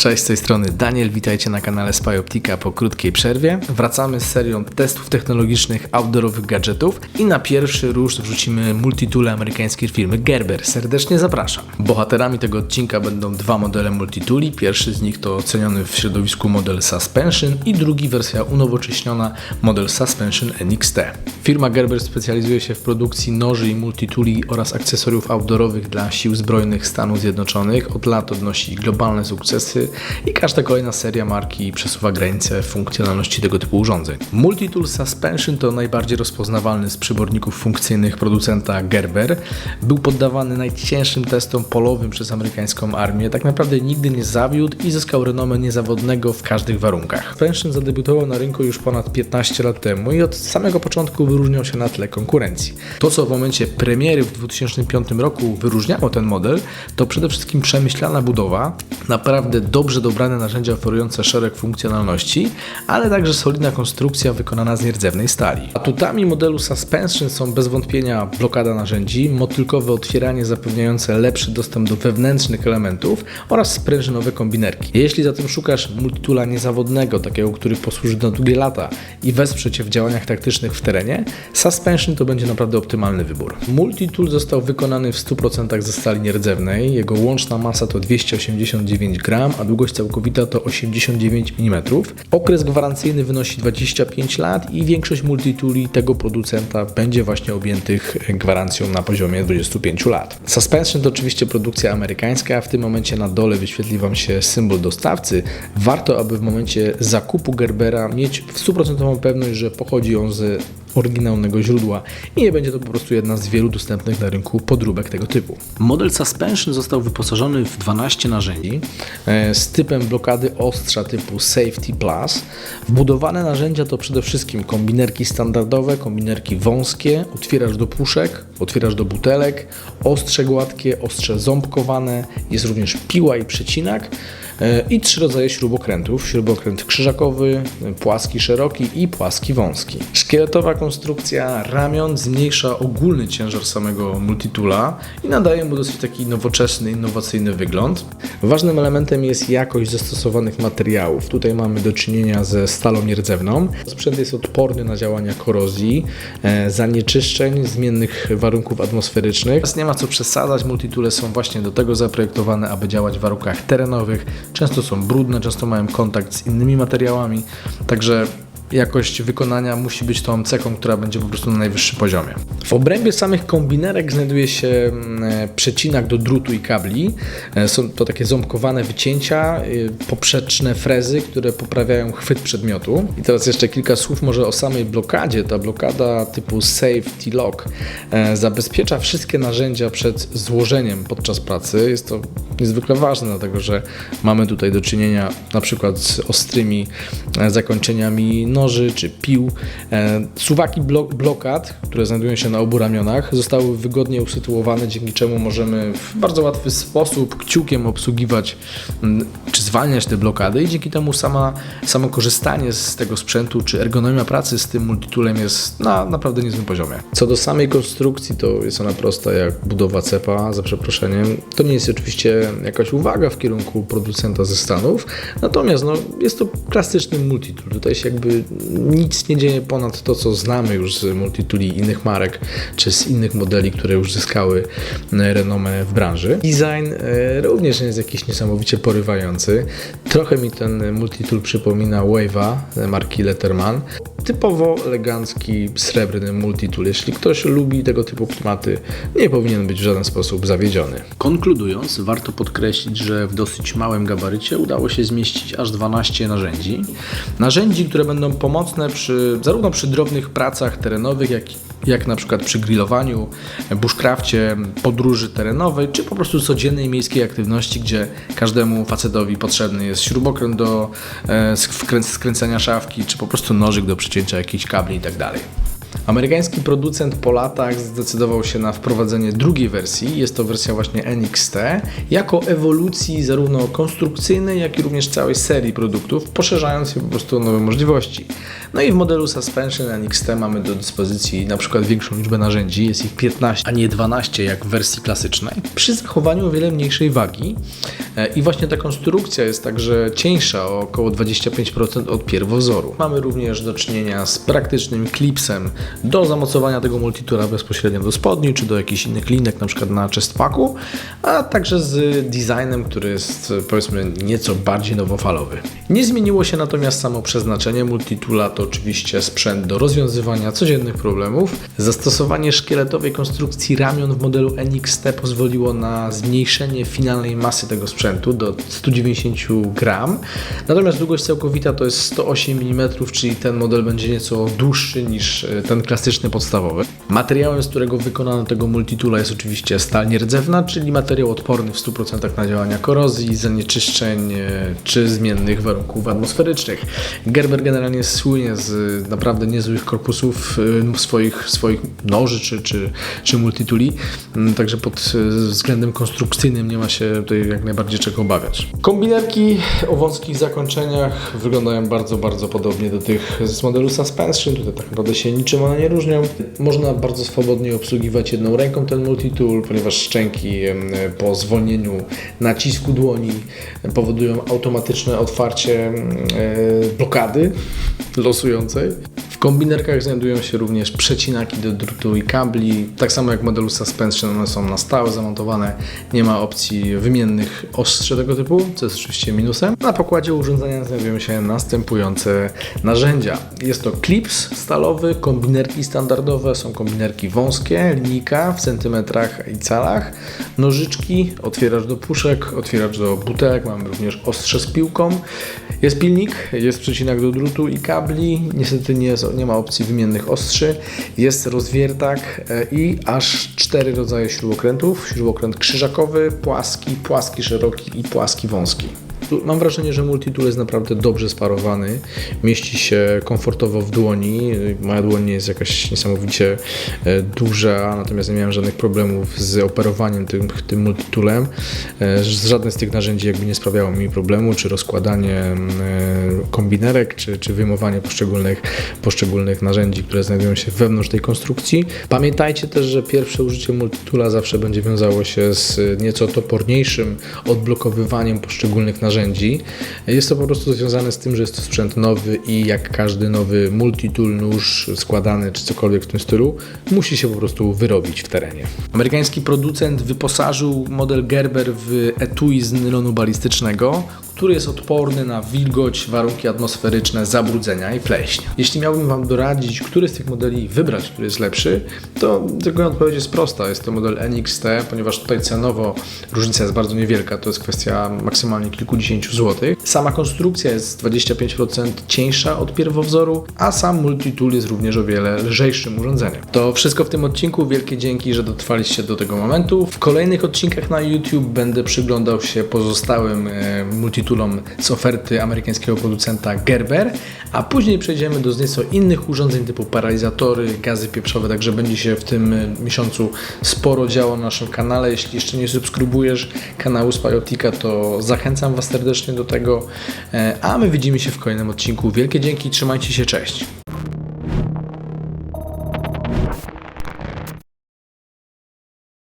Cześć, z tej strony Daniel, witajcie na kanale Spyoptika po krótkiej przerwie. Wracamy z serią testów technologicznych outdoorowych gadżetów i na pierwszy rusz wrzucimy multitoole amerykańskiej firmy Gerber. Serdecznie zapraszam. Bohaterami tego odcinka będą dwa modele multitooli. Pierwszy z nich to oceniony w środowisku model Suspension i drugi wersja unowocześniona model Suspension NXT. Firma Gerber specjalizuje się w produkcji noży i multitooli oraz akcesoriów outdoorowych dla sił zbrojnych Stanów Zjednoczonych. Od lat odnosi globalne sukcesy i każda kolejna seria marki przesuwa granice funkcjonalności tego typu urządzeń. Multitool Suspension to najbardziej rozpoznawalny z przyborników funkcyjnych producenta Gerber. Był poddawany najcięższym testom polowym przez amerykańską armię. Tak naprawdę nigdy nie zawiódł i zyskał renomę niezawodnego w każdych warunkach. Suspension zadebiutował na rynku już ponad 15 lat temu i od samego początku wyróżniał się na tle konkurencji. To, co w momencie premiery w 2005 roku wyróżniało ten model, to przede wszystkim przemyślana budowa, naprawdę dobrze dobrane narzędzia oferujące szereg funkcjonalności, ale także solidna konstrukcja wykonana z nierdzewnej stali. Atutami modelu Suspension są bez wątpienia blokada narzędzi, motylkowe otwieranie zapewniające lepszy dostęp do wewnętrznych elementów oraz sprężynowe kombinerki. Jeśli zatem szukasz multitula niezawodnego, takiego, który posłuży na długie lata i wesprze Cię w działaniach taktycznych w terenie, Suspension to będzie naprawdę optymalny wybór. Multitool został wykonany w 100% ze stali nierdzewnej. Jego łączna masa to 289 gram, a długość całkowita to 89 mm. Okres gwarancyjny wynosi 25 lat i większość multitooli tego producenta będzie właśnie objętych gwarancją na poziomie 25 lat. Suspension to oczywiście produkcja amerykańska, a w tym momencie na dole wyświetli Wam się symbol dostawcy. Warto, aby w momencie zakupu Gerbera mieć w 100% pewność, że pochodzi on z oryginalnego źródła. I nie będzie to po prostu jedna z wielu dostępnych na rynku podróbek tego typu. Model Suspension został wyposażony w 12 narzędzi. E, z typem blokady ostrza typu Safety Plus. Wbudowane narzędzia to przede wszystkim kombinerki standardowe, kombinerki wąskie, otwierasz do puszek, otwierasz do butelek, ostrze gładkie, ostrze ząbkowane, jest również piła i przecinak i trzy rodzaje śrubokrętów. Śrubokręt krzyżakowy, płaski szeroki i płaski wąski. Szkieletowa konstrukcja ramion zmniejsza ogólny ciężar samego multitula i nadaje mu dosyć taki nowoczesny, innowacyjny wygląd. Ważnym elementem jest jakość zastosowanych materiałów. Tutaj mamy do czynienia ze stalą nierdzewną. Sprzęt jest odporny na działania korozji, e, zanieczyszczeń, zmiennych warunków atmosferycznych. Teraz nie ma co przesadzać, multitule są właśnie do tego zaprojektowane, aby działać w warunkach terenowych. Często są brudne, często mają kontakt z innymi materiałami, także jakość wykonania musi być tą cechą, która będzie po prostu na najwyższym poziomie. W obrębie samych kombinerek znajduje się mm, przecinak do drutu i kabli. E, Są to takie ząbkowane wycięcia, y, poprzeczne frezy, które poprawiają chwyt przedmiotu. I teraz jeszcze kilka słów może o samej blokadzie. Ta blokada typu Safety Lock e, zabezpiecza wszystkie narzędzia przed złożeniem podczas pracy. Jest to niezwykle ważne, dlatego że mamy tutaj do czynienia na przykład z ostrymi e, zakończeniami noży czy pił. E, Suwaki blo- blokad, które znajdują się na obu ramionach, zostały wygodnie usytuowane, dzięki czemu możemy w bardzo łatwy sposób kciukiem obsługiwać mm, czy zwalniać te blokady i dzięki temu sama, samo korzystanie z tego sprzętu czy ergonomia pracy z tym multitoolem jest na naprawdę niezłym poziomie. Co do samej konstrukcji, to jest ona prosta jak budowa cepa, za przeproszeniem. To nie jest oczywiście jakaś uwaga w kierunku producenta ze Stanów, natomiast no, jest to klasyczny multitool. Tutaj się jakby nic nie dzieje ponad to, co znamy już z multitooli innych marek, czy z innych modeli, które już zyskały e, renomę w branży. Design e, również nie jest jakiś niesamowicie porywający. Trochę mi ten multitool przypomina Wave'a e, marki Letterman. Typowo elegancki, srebrny multitool. Jeśli ktoś lubi tego typu klimaty, nie powinien być w żaden sposób zawiedziony. Konkludując, warto podkreślić, że w dosyć małym gabarycie udało się zmieścić aż 12 narzędzi. Narzędzi, które będą pomocne przy, zarówno przy drobnych pracach terenowych, jak, jak na przykład przy grillowaniu, bushcrafcie, podróży terenowej, czy po prostu codziennej miejskiej aktywności, gdzie każdemu facetowi potrzebny jest śrubokręt do e, skrę- skręcenia szafki, czy po prostu nożyk do przycięcia jakichś kabli itd. Amerykański producent po latach zdecydował się na wprowadzenie drugiej wersji. Jest to wersja właśnie NXT, jako ewolucji zarówno konstrukcyjnej, jak i również całej serii produktów, poszerzając je po prostu o nowe możliwości. No i w modelu Suspension NXT mamy do dyspozycji na przykład większą liczbę narzędzi, jest ich 15, a nie 12 jak w wersji klasycznej, przy zachowaniu o wiele mniejszej wagi. E, I właśnie ta konstrukcja jest także cieńsza o około 25% od pierwowzoru. Mamy również do czynienia z praktycznym klipsem do zamocowania tego multitula bezpośrednio do spodni, czy do jakichś innych linek, na przykład na chestpacku, a także z designem, który jest powiedzmy nieco bardziej nowofalowy. Nie zmieniło się natomiast samo przeznaczenie multitula, to oczywiście sprzęt do rozwiązywania codziennych problemów. Zastosowanie szkieletowej konstrukcji ramion w modelu NXT pozwoliło na zmniejszenie finalnej masy tego sprzętu do 190 gram, natomiast długość całkowita to jest 108 mm, czyli ten model będzie nieco dłuższy niż e, ten klasyczny podstawowy. Materiałem, z którego wykonano tego multitula jest oczywiście stal nierdzewna, czyli materiał odporny w 100% na działania korozji, zanieczyszczeń e, czy zmiennych warunków atmosferycznych. Gerber generalnie słynie z naprawdę niezłych korpusów e, swoich, swoich noży czy, czy, czy multituli, Mm, także pod e, względem konstrukcyjnym nie ma się tutaj jak najbardziej czego obawiać. Kombinerki o wąskich zakończeniach wyglądają bardzo, bardzo podobnie do tych z modelu Suspension. Tutaj tak naprawdę się niczym one nie różnią. Można bardzo swobodnie obsługiwać jedną ręką ten multitool, ponieważ szczęki po zwolnieniu nacisku dłoni powodują automatyczne otwarcie e, blokady losującej. W kombinerkach znajdują się również przecinaki do drutu i kabli. Tak samo jak w modelu Suspension, one są na stałe zamontowane. Nie ma opcji wymiennych ostrze tego typu, co jest oczywiście minusem. Na pokładzie urządzenia znajdują się następujące narzędzia. Jest to klips stalowy, kombinerki standardowe, są kombinerki wąskie, linijka w centymetrach i calach, nożyczki, otwieracz do puszek, otwieracz do butelek, mamy również ostrze z piłką. Jest pilnik, jest przecinak do drutu i kabli. Niestety nie, jest, nie ma opcji wymiennych ostrzy. Jest rozwiertak e, i aż cztery rodzaje śrubokrętów. Śrubokręt krzyżakowy, płaski, płaski szeroki i płaski wąski. Tu Mam wrażenie, że multitool jest naprawdę dobrze sparowany. Mieści się komfortowo w dłoni. Moja dłoń nie jest jakaś niesamowicie e, duża, natomiast nie miałem żadnych problemów z operowaniem tym, tym multitoolem. E, Żadne z tych narzędzi jakby nie sprawiało mi problemu, czy rozkładanie e, kombinerek, czy, czy wyjmowanie poszczególnych, poszczególnych narzędzi, które znajdują się wewnątrz tej konstrukcji. Pamiętajcie też, że pierwsze użycie multitoola zawsze będzie wiązało się z nieco toporniejszym odblokowywaniem poszczególnych narzędzi. Jest to po prostu związane z tym, że jest to sprzęt nowy i jak każdy nowy multitool, nóż składany czy cokolwiek w tym stylu, musi się po prostu wyrobić w terenie. Amerykański producent wyposażył model Gerber w etui z nylonu balistycznego, który jest odporny na wilgoć, warunki atmosferyczne, zabrudzenia i pleśń. Jeśli miałbym Wam doradzić, który z tych modeli wybrać, który jest lepszy, to tylko odpowiedź jest prosta. Jest to model NXT, ponieważ tutaj cenowo różnica jest bardzo niewielka, to jest kwestia maksymalnie kilkudziesięciu złotych. Sama konstrukcja jest 25% cieńsza od pierwowzoru, a sam multitool jest również o wiele lżejszym urządzeniem. To wszystko w tym odcinku. Wielkie dzięki, że dotrwaliście do tego momentu. W kolejnych odcinkach na YouTube będę przyglądał się pozostałym e, z oferty amerykańskiego producenta Gerber, a później przejdziemy do nieco innych urządzeń typu paralizatory, gazy pieprzowe, także będzie się w tym e, miesiącu sporo działo na naszym kanale. Jeśli jeszcze nie subskrybujesz kanału Spiotika, to zachęcam Was serdecznie do tego, E, a my widzimy się w kolejnym odcinku. Wielkie dzięki, trzymajcie się, cześć!